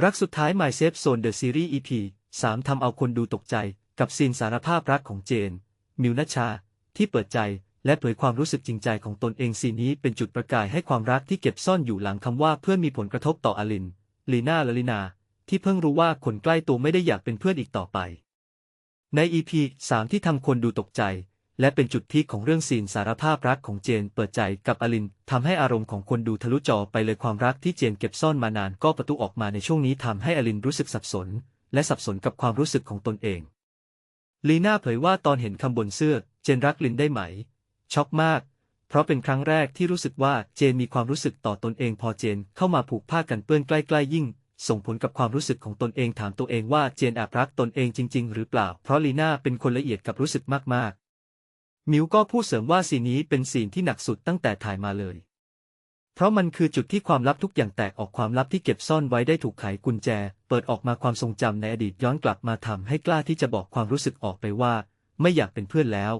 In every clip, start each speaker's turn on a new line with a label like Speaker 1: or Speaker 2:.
Speaker 1: รักสุดท้าย My Safe Zone The Series EP 3 ทำเอาคนดูตกใจ กับซีนสารภาพรักของเจน มิวนัชชา ที่เปิดใจ และเผยความรู้สึกจริงใจของตนเองซีนนี้เป็นจุดประกายให้ความรักที่เก็บซ่อนอยู่หลังคำว่าเพื่อนมีผลกระทบต่ออลิน ลีน่าและลินา ที่เพิ่งรู้ว่าคนใกล้ตัวไม่ได้อยากเป็นเพื่อนอีกต่อไป ใน EP 3 ที่ทำคนดูตกใจ และเป็นจุดพีคของเรื่องซีนสารภาพรักของเจนเปิดใจกับอลินทำให้อารมณ์ของคนดูทะลุจอไปเลยความรักที่เจนเก็บซ่อนมานานก็ประตูออกมาในช่วงนี้ทำให้อลินรู้สึกสับสน และสับสนกับความรู้สึกของตนเอง ลีน่าเผยว่าตอนเห็นคำบนเสื้อ เจนรักลินได้ไหม ช็อกมาก เพราะเป็นครั้งแรกที่รู้สึกว่าเจนมีความรู้สึกต่อตนเองพอเจนเข้ามาผูกผ้ากันเปื้อนใกล้ๆยิ่งส่งผลกับความรู้สึกของตนเองถามตัวเองว่าเจนแอบรักตนเองจริง ๆ หรือเปล่า เพราะลีน่าเป็นคนละเอียดกับรู้สึกมาก มิวก็พูดเสริมว่าซีนี้เป็นซีที่หนักสุดตั้งแต่ถ่ายมาเลย เพราะมันคือจุดที่ความลับทุกอย่างแตกออกความลับที่เก็บซ่อนไว้ได้ถูกไขกุญแจ เปิดออกมาความทรงจำในอดีตย้อนกลับมาทำให้กล้าที่จะบอกความรู้สึกออกไปว่า ไม่อยากเป็นเพื่อนแล้ว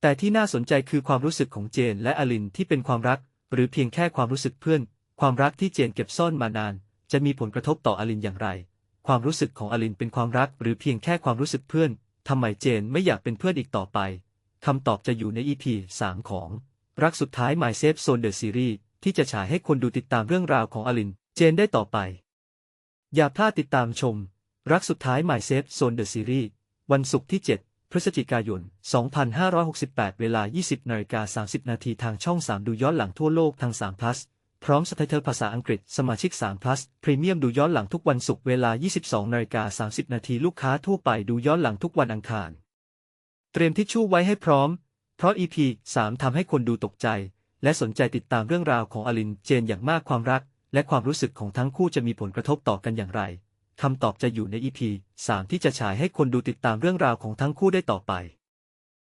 Speaker 1: แต่ที่น่าสนใจคือความรู้สึกของเจนและอลินที่เป็นความรัก หรือเพียงแค่ความรู้สึกเพื่อน ความรักที่เจนเก็บซ่อนมานาน จะมีผลกระทบต่ออลินอย่างไร ความรู้สึกของอลินเป็นความรัก หรือเพียงแค่ความรู้สึกเพื่อนทำไมเจนไม่อยากเป็นเพื่อนอีกต่อไป คำตอบจะอยู่ใน EP 3 ของ รักสุดท้าย My Safe Zone The Series ที่จะฉายให้คนดูติดตามเรื่องราวของอลิน เจนได้ต่อไป อย่าพลาดติดตามชม รักสุดท้าย My Safe Zone The Series วันศุกร์ที่ 7 พฤศจิกายน 2568 เวลา 20นาฬิกา30 นาทีทางช่อง 3 ดูย้อนหลังทั่วโลกทาง 3 plus พร้อมสไตเทอร์ภาษาอังกฤษ สมาชิก 3 plus พรีเมียมดูย้อนหลังทุกวันศุกร์เวลา 22นาฬิกา30 นาทีลูกค้าทั่วไปดูย้อนหลังทุกวันอังคาร เตรียมทิชชู่ไว้ให้พร้อม เพราะ EP 3ทำให้คนดูตกใจ และสนใจติดตามเรื่องราวของอลินเจนอย่างมากความรัก และความรู้สึกของทั้งคู่จะมีผลกระทบต่อกันอย่างไรคำตอบจะอยู่ใน EP 3ที่จะฉายให้คนดูติดตามเรื่องราวของทั้งคู่ได้ต่อไป